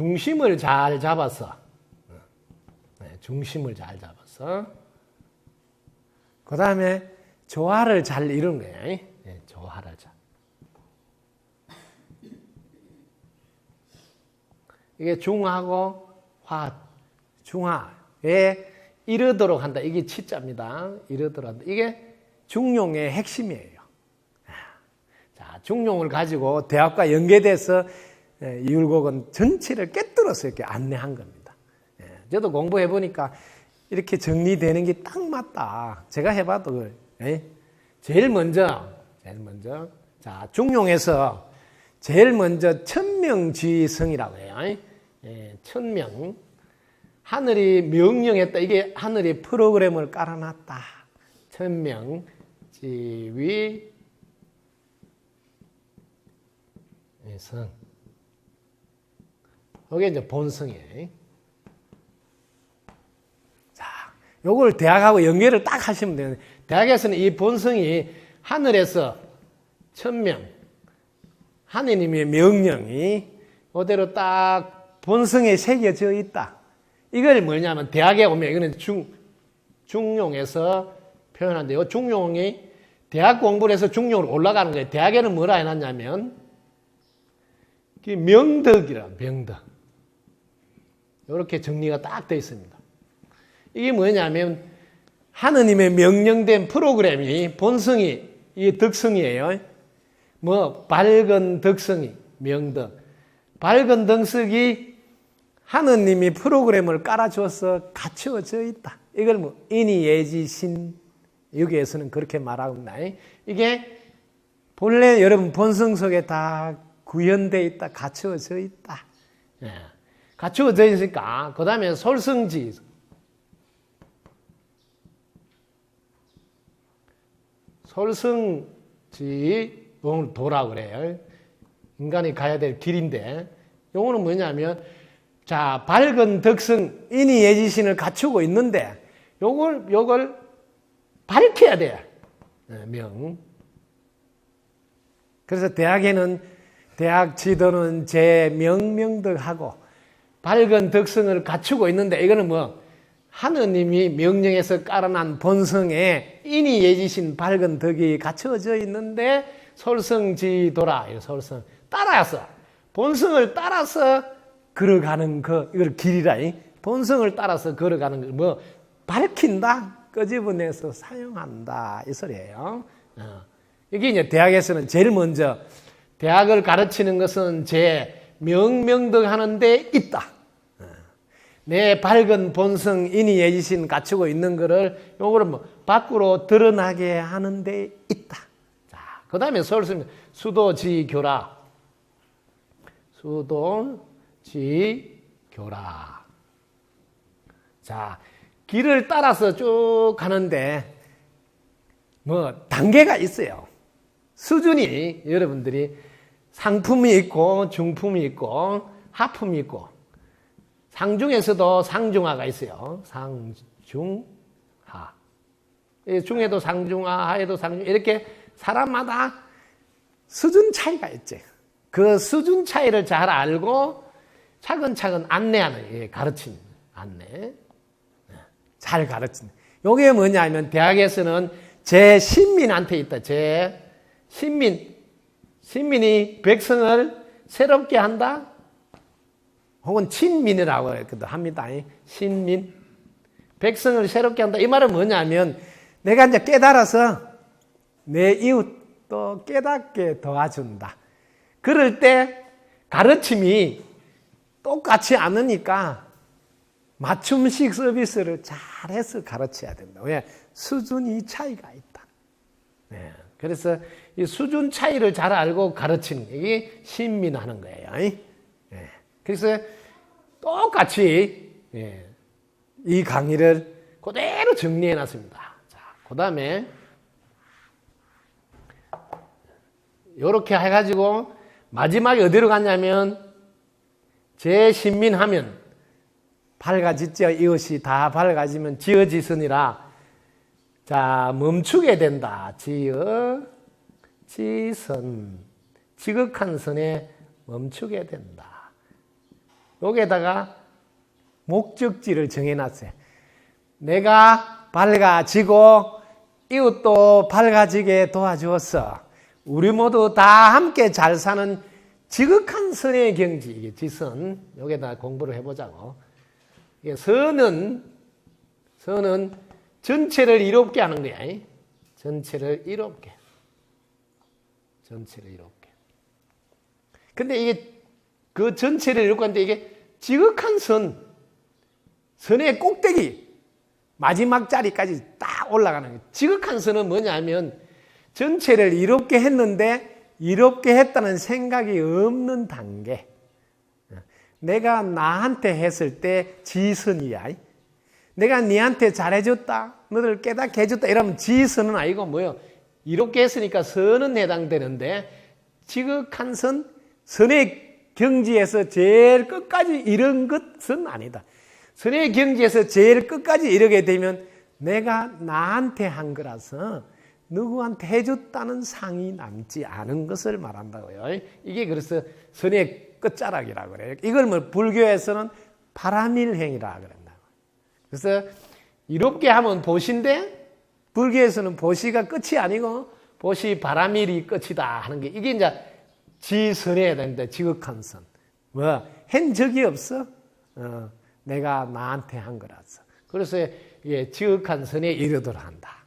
중심을 잘 잡아서 네, 중심을 잘 잡아서 그 다음에 조화를 잘 이루는 거예요. 네, 조화를 잘. 이게 중하고 화, 중화에 이르도록 한다. 이게 치자입니다. 이르도록 한다. 이게 중용의 핵심이에요. 자, 중용을 가지고 대학과 연계돼서 예, 이율곡은 전체를 깨뜨려서 이렇게 안내한 겁니다. 예, 저도 공부해 보니까 이렇게 정리되는 게 딱 맞다. 제가 해봐도 예? 제일 먼저, 제일 먼저, 자 중용에서 제일 먼저 천명지성이라고 해요. 예, 천명. 하늘이 명령했다. 이게 하늘이 프로그램을 깔아놨다. 천명, 지위, 성. 이게 이제 본성이에요. 자, 요걸 대학하고 연결을 딱 하시면 돼요. 대학에서는 이 본성이 하늘에서 천명, 하느님의 명령이 그대로 딱 본성에 새겨져 있다. 이걸 뭐냐면 대학에 오면 이거는 중, 중용에서 표현한데요. 중용이 대학 공부를 해서 중용으로 올라가는 거예요. 대학에는 뭐라 해놨냐면 명덕이라 명덕. 이렇게 정리가 딱 되어 있습니다. 이게 뭐냐면 하느님의 명령된 프로그램이 본성이 이 덕성이에요. 뭐 밝은 덕성이 명덕. 밝은 덕성이 하느님이 프로그램을 깔아줘서 갖추어져 있다. 이걸 뭐 인이 예지신 여기에서는 그렇게 말합니다. 이게 본래 여러분 본성 속에 다 구현되어 있다, 갖추어져 있다. 예. 갖추어져 있으니까 그 다음에 솔성지 솔성지 오늘 도라 그래요. 인간이 가야 될 길인데 요거는 뭐냐면 자 밝은 덕성 인이 예지신을 갖추고 있는데 요걸 요걸 밝혀야 돼. 예, 명. 그래서 대학에는 대학 지도는 제 명명덕하고 밝은 덕성을 갖추고 있는데 이거는 뭐 하느님이 명령해서 깔아난 본성에 인이 예지신 밝은 덕이 갖춰져 있는데 솔성지도라 솔성 따라서 본성을 따라서 걸어가는 그 이걸 길이라 본성을 따라서 걸어가는 거뭐 밝힌다 끄집어내서 사용한다 이 소리예요. 어. 이게 이제 대학에서는 제일 먼저 대학을 가르치는 것은 제 명명덕 하는 데 있다. 내 밝은 본성 인이 예지신 갖추고 있는 것을 요거를 뭐 밖으로 드러나게 하는 데 있다. 자, 그 다음에 서울 수도지교라. 수도지교라. 자, 길을 따라서 쭉 가는데 뭐 단계가 있어요. 수준이 여러분들이 상품이 있고 중품이 있고 하품이 있고 상중에서도 상중하가 있어요. 상중하. 중에도 상중하, 하에도 상중 이렇게 사람마다 수준 차이가 있지. 그 수준 차이를 잘 알고 차근차근 안내하는 가르친 안내. 잘 가르친. 요게 뭐냐면 대학에서는 제 신민한테 있다. 제 신민 신민이 백성을 새롭게 한다? 혹은 친민이라고 합니다. 신민. 백성을 새롭게 한다. 이 말은 뭐냐면 내가 이제 깨달아서 내 이웃도 깨닫게 도와준다. 그럴 때 가르침이 똑같이 않으니까 맞춤식 서비스를 잘해서 가르쳐야 된다. 왜? 수준이 차이가 있다. 네. 그래서 이 수준 차이를 잘 알고 가르치는 게 신민하는 거예요. 예. 그래서 똑같이 예. 이 강의를 그대로 정리해 놨습니다. 자, 그 다음에 이렇게 해가지고 마지막에 어디로 갔냐면 재신민하면 밝아지죠. 이것이 다 밝아지면 지어지으니라 자, 멈추게 된다. 지어, 지선. 지극한 선에 멈추게 된다. 여기에다가 목적지를 정해놨어요. 내가 밝아지고 이웃도 밝아지게 도와주었어. 우리 모두 다 함께 잘 사는 지극한 선의 경지, 지선. 여기다 공부를 해보자고. 선은, 선은 전체를 이롭게 하는 거야. 전체를 이롭게. 전체를 이롭게. 근데 이게 그 전체를 이롭게 하는데 이게 지극한 선, 선의 꼭대기, 마지막 자리까지 딱 올라가는 거예요. 지극한 선은 뭐냐면 전체를 이롭게 했는데 이롭게 했다는 생각이 없는 단계. 내가 나한테 했을 때 지선이야. 내가 니한테 잘해줬다. 너를 깨닫게 해줬다. 이러면 지선은 아니고 뭐요? 이롭게 했으니까 선은 해당되는데 지극한 선, 선의 경지에서 제일 끝까지 이른 것은 아니다. 선의 경지에서 제일 끝까지 이르게 되면 내가 나한테 한 거라서 누구한테 해줬다는 상이 남지 않은 것을 말한다고요. 이게 그래서 선의 끝자락이라고 그래요. 이걸 뭐 불교에서는 바라밀행이라 그런다. 그래서 이롭게 하면 보시인데 불교에서는 보시가 끝이 아니고 보시 바라밀이 끝이다 하는 게 이게 이제 지선해야 된다. 지극한 선. 뭐, 한 적이 없어. 어, 내가 나한테 한 거라서. 그래서 예, 지극한 선에 이르도록 한다.